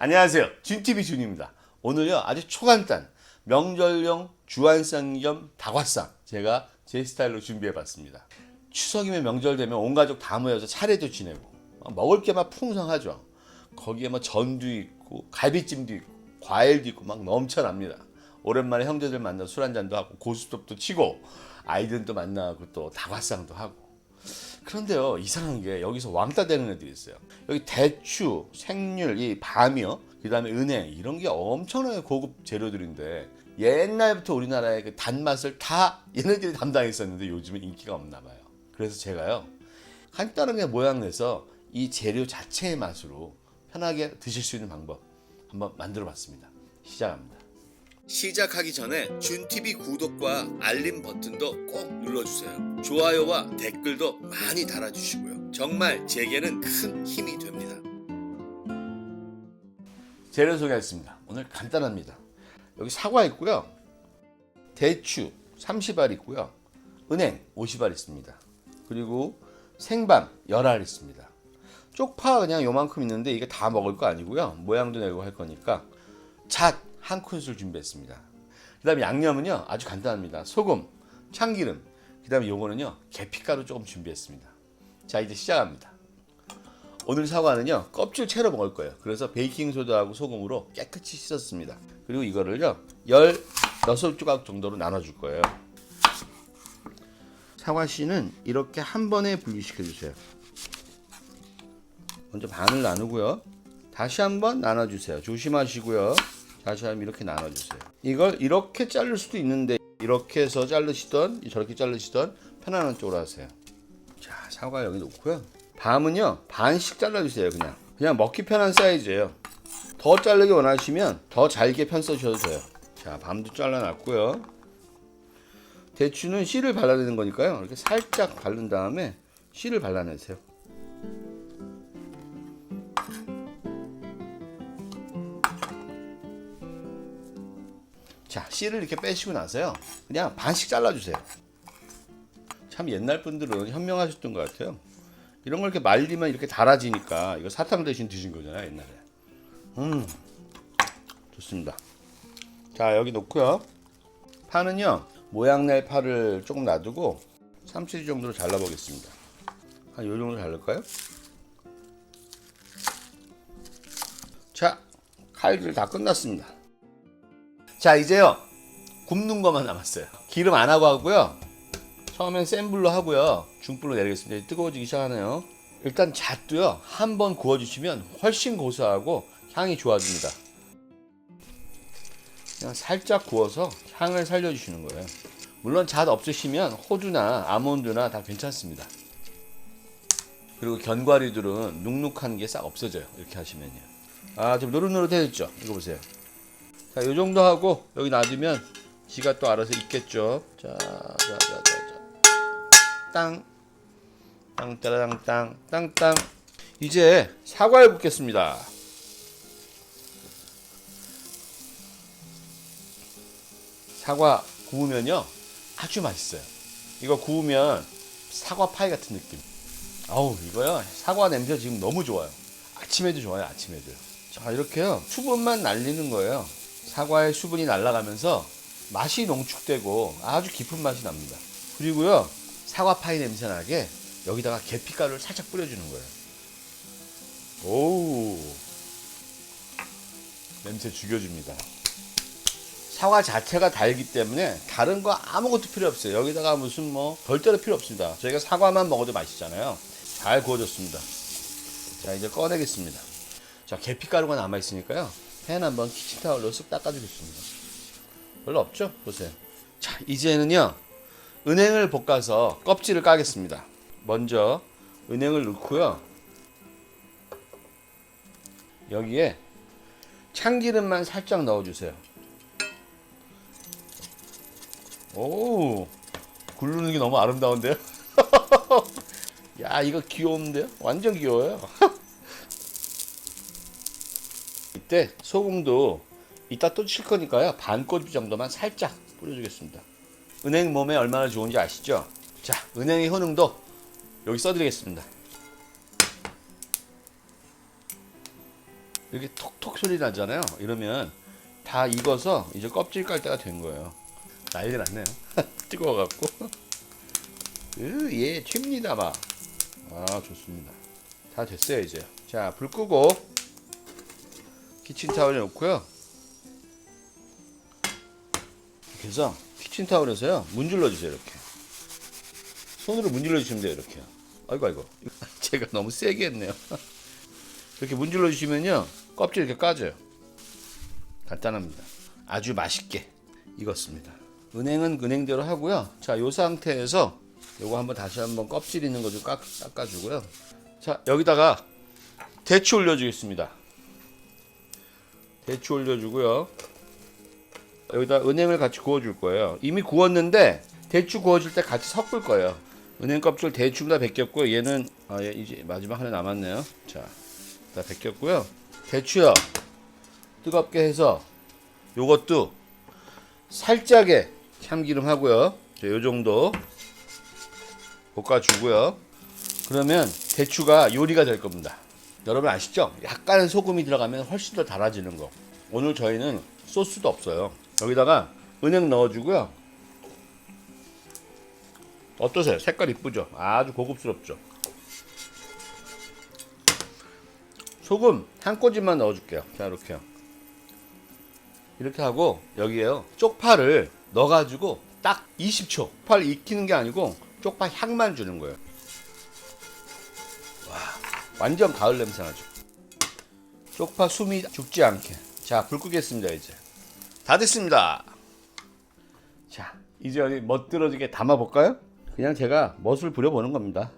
안녕하세요. 준TV 준입니다. 오늘요 아주 초간단 명절용 주안상 겸 다과상 제가 제 스타일로 준비해봤습니다. 추석이면 명절 되면 온 가족 다 모여서 차례도 지내고 어, 먹을 게 막 풍성하죠. 거기에 뭐 전도 있고 갈비찜도 있고 과일도 있고 막 넘쳐납니다. 오랜만에 형제들 만나 술 한잔도 하고 고스톱도 치고 아이들도 만나고 또 다과상도 하고 그런데요 이상한 게 여기서 왕따 되는 애들이 있어요. 여기 대추, 생률, 이 밤이요 그 다음에 은행 이런 게 엄청나게 고급 재료들인데 옛날부터 우리나라의 그 단맛을 다 얘네들이 담당했었는데 요즘은 인기가 없나 봐요. 그래서 제가요 간단하게 모양 내서 이 재료 자체의 맛으로 편하게 드실 수 있는 방법 한번 만들어 봤습니다. 시작합니다 시작하기 전에 준TV 구독과 알림 버튼도 꼭 눌러주세요. 좋아요와 댓글도 많이 달아주시고요. 정말 제게는 큰 힘이 됩니다. 재료 소개하겠습니다. 오늘 간단합니다. 여기 사과 있고요. 대추 30알 있고요. 은행 50알 있습니다. 그리고 생밤 10알 있습니다. 쪽파 그냥 요만큼 있는데 이게 다 먹을 거 아니고요. 모양도 내고 할 거니까 잣 한 큰술 준비했습니다. 그 다음에 양념은요 아주 간단합니다. 소금, 참기름, 그 다음에 요거는요 계피가루 조금 준비했습니다. 자 이제 시작합니다. 오늘 사과는요 껍질 채로 먹을 거예요. 그래서 베이킹 소다하고 소금으로 깨끗이 씻었습니다. 그리고 이거를요 16조각 정도로 나눠줄 거예요. 사과 씨는 이렇게 한 번에 분리시켜 주세요. 먼저 반을 나누고요. 다시 한번 나눠주세요. 조심하시고요. 다시 한번 이렇게 나눠주세요. 이걸 이렇게 자를 수도 있는데 이렇게 해서 자르시던 저렇게 자르시던 편안한 쪽으로 하세요. 자 사과 여기 놓고요. 밤은요 반씩 잘라주세요. 그냥 그냥 먹기 편한 사이즈예요. 더 자르기 원하시면 더 잘게 편 써주셔도 돼요. 자 밤도 잘라놨고요. 대추는 씨를 발라내는 거니까요. 이렇게 살짝 바른 다음에 씨를 발라내세요. 자, 씨를 이렇게 빼시고 나서요. 그냥 반씩 잘라주세요. 참 옛날 분들은 현명하셨던 것 같아요. 이런 걸 이렇게 말리면 이렇게 달아지니까 이거 사탕 대신 드신 거잖아요, 옛날에. 음, 좋습니다. 자, 여기 놓고요. 파는요, 모양 낼 파를 조금 놔두고 3cm 정도로 잘라 보겠습니다. 한 요 정도 자를까요? 자, 칼질 다 끝났습니다. 자 이제요. 굽는 것만 남았어요. 기름 안 하고 하고요. 처음엔 센 불로 하고요. 중불로 내리겠습니다. 뜨거워지기 시작하네요. 일단 잣도요. 한 번 구워주시면 훨씬 고소하고 향이 좋아집니다. 그냥 살짝 구워서 향을 살려주시는 거예요. 물론 잣 없으시면 호두나 아몬드나 다 괜찮습니다. 그리고 견과류들은 눅눅한 게 싹 없어져요. 이렇게 하시면요. 아좀 노릇노릇해졌죠? 이거 보세요 자, 요 정도 하고 여기 놔두면 지가 또 알아서 익겠죠. 자, 자, 자, 자, 자. 땅, 땅, 따라당, 땅, 땅, 땅. 이제 사과를 붓겠습니다. 사과 구우면요 아주 맛있어요. 이거 구우면 사과 파이 같은 느낌. 아우 이거요 사과 냄새 지금 너무 좋아요. 아침에도 좋아요 아침에도. 자 이렇게요 수분만 날리는 거예요. 사과의 수분이 날아가면서 맛이 농축되고 아주 깊은 맛이 납니다. 그리고요 사과 파이 냄새 나게 여기다가 계피가루를 살짝 뿌려주는 거예요. 오우 냄새 죽여줍니다. 사과 자체가 달기 때문에 다른 거 아무것도 필요 없어요. 여기다가 무슨 뭐 별대로 필요 없습니다. 저희가 사과만 먹어도 맛있잖아요. 잘 구워졌습니다. 자 이제 꺼내겠습니다. 자 계피가루가 남아 있으니까요. 팬 한번 키친타올로 쓱 닦아주겠습니다. 별로 없죠? 보세요. 자, 이제는요, 은행을 볶아서 껍질을 까겠습니다. 먼저 은행을 넣고요. 여기에 참기름만 살짝 넣어주세요. 오, 굴르는 게 너무 아름다운데요? 야, 이거 귀여운데요? 완전 귀여워요. 이때 소금도 이따 또 칠 거니까요. 반 꼬집 정도만 살짝 뿌려주겠습니다. 은행 몸에 얼마나 좋은지 아시죠? 자, 은행의 효능도 여기 써드리겠습니다. 이렇게 톡톡 소리 나잖아요. 이러면 다 익어서 이제 껍질 깔 때가 된 거예요. 난리 났네요. 뜨거워갖고. 으, 예, 튑니다 막. 아, 좋습니다. 다 됐어요 이제. 자, 불 끄고 키친타올에 놓고요. 그래서 키친타올에서요 문질러 주세요 이렇게. 손으로 문질러 주시면 돼요 이렇게. 아이고 아이고. 제가 너무 세게 했네요. 이렇게 문질러 주시면요 껍질 이렇게 까져요. 간단합니다. 아주 맛있게 익었습니다. 은행은 은행대로 하고요. 자, 이 상태에서 요거 한번 다시 한번 껍질 있는 거 좀 깎아주고요. 자, 여기다가 대추 올려주겠습니다. 대추 올려주고요. 여기다 은행을 같이 구워줄 거예요. 이미 구웠는데 대추 구워줄 때 같이 섞을 거예요. 은행 껍질 대추 다 벗겼고 얘는 아, 얘 이제 마지막 하나 남았네요. 자, 다 벗겼고요. 대추요. 뜨겁게 해서 요것도 살짝의 참기름 하고요. 자, 요 정도 볶아주고요. 그러면 대추가 요리가 될 겁니다. 여러분 아시죠? 약간의 소금이 들어가면 훨씬 더 달아지는 거. 오늘 저희는 소스도 없어요. 여기다가 은행 넣어주고요. 어떠세요? 색깔 이쁘죠? 아주 고급스럽죠? 소금 한 꼬집만 넣어줄게요. 자, 이렇게요. 이렇게 하고 여기에요. 쪽파를 넣어가지고 딱 20초. 쪽파를 익히는 게 아니고 쪽파 향만 주는 거예요. 와, 완전 가을 냄새 나죠. 쪽파 숨이 죽지 않게. 자, 불 끄겠습니다, 이제. 다 됐습니다. 자, 이제 어디 멋들어지게 담아볼까요? 그냥 제가 멋을 부려보는 겁니다.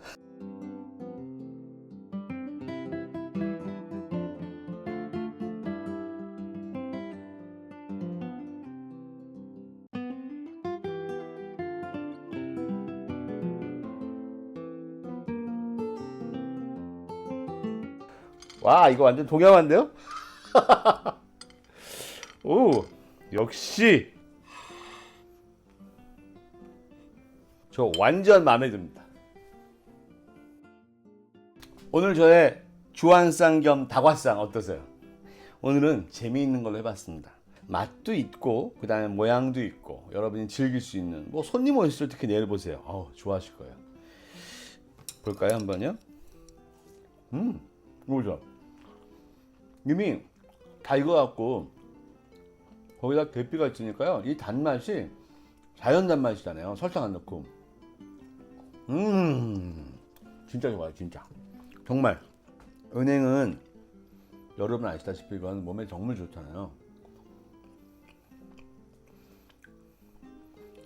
와, 이거 완전 동양화인데요? 오, 역시 저 완전 마음에 듭니다. 오늘 저의 주안상 겸 다과상 어떠세요? 오늘은 재미있는 걸로 해봤습니다. 맛도 있고 그 다음에 모양도 있고 여러분이 즐길 수 있는 뭐 손님 오셨을 때 특히 내일 보세요. 어우, 좋아하실 거예요. 볼까요 한번요? 음, 뭐죠? 이미 다 익어갖고 거기다 계피가 있으니까요. 이 단맛이 자연 단맛이잖아요. 설탕 안 넣고. 음, 진짜 좋아요, 진짜. 정말. 은행은 여러분 아시다시피 이건 몸에 정말 좋잖아요.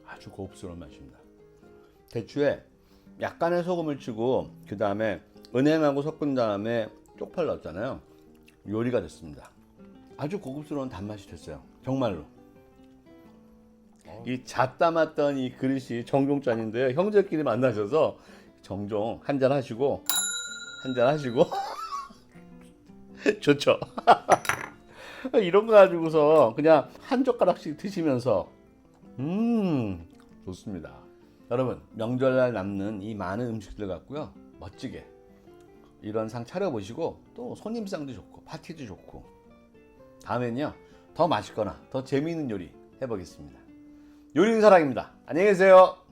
아주 고급스러운 맛입니다. 대추에 약간의 소금을 치고 그 다음에 은행하고 섞은 다음에 쪽파를 넣었잖아요. 요리가 됐습니다. 아주 고급스러운 단맛이 됐어요. 정말로. 이 잣담았던 이 그릇이 정종잔인데요. 형제끼리 만나셔서 정종 한 잔 하시고 한 잔 하시고 좋죠. 이런 거 가지고서 그냥 한 젓가락씩 드시면서 음 좋습니다. 여러분 명절날 남는 이 많은 음식들 갖고요 멋지게 이런 상 차려보시고 또 손님상도 좋고 파티도 좋고 다음엔요 더 맛있거나 더 재미있는 요리 해보겠습니다. 요리는 사랑입니다. 안녕히 계세요.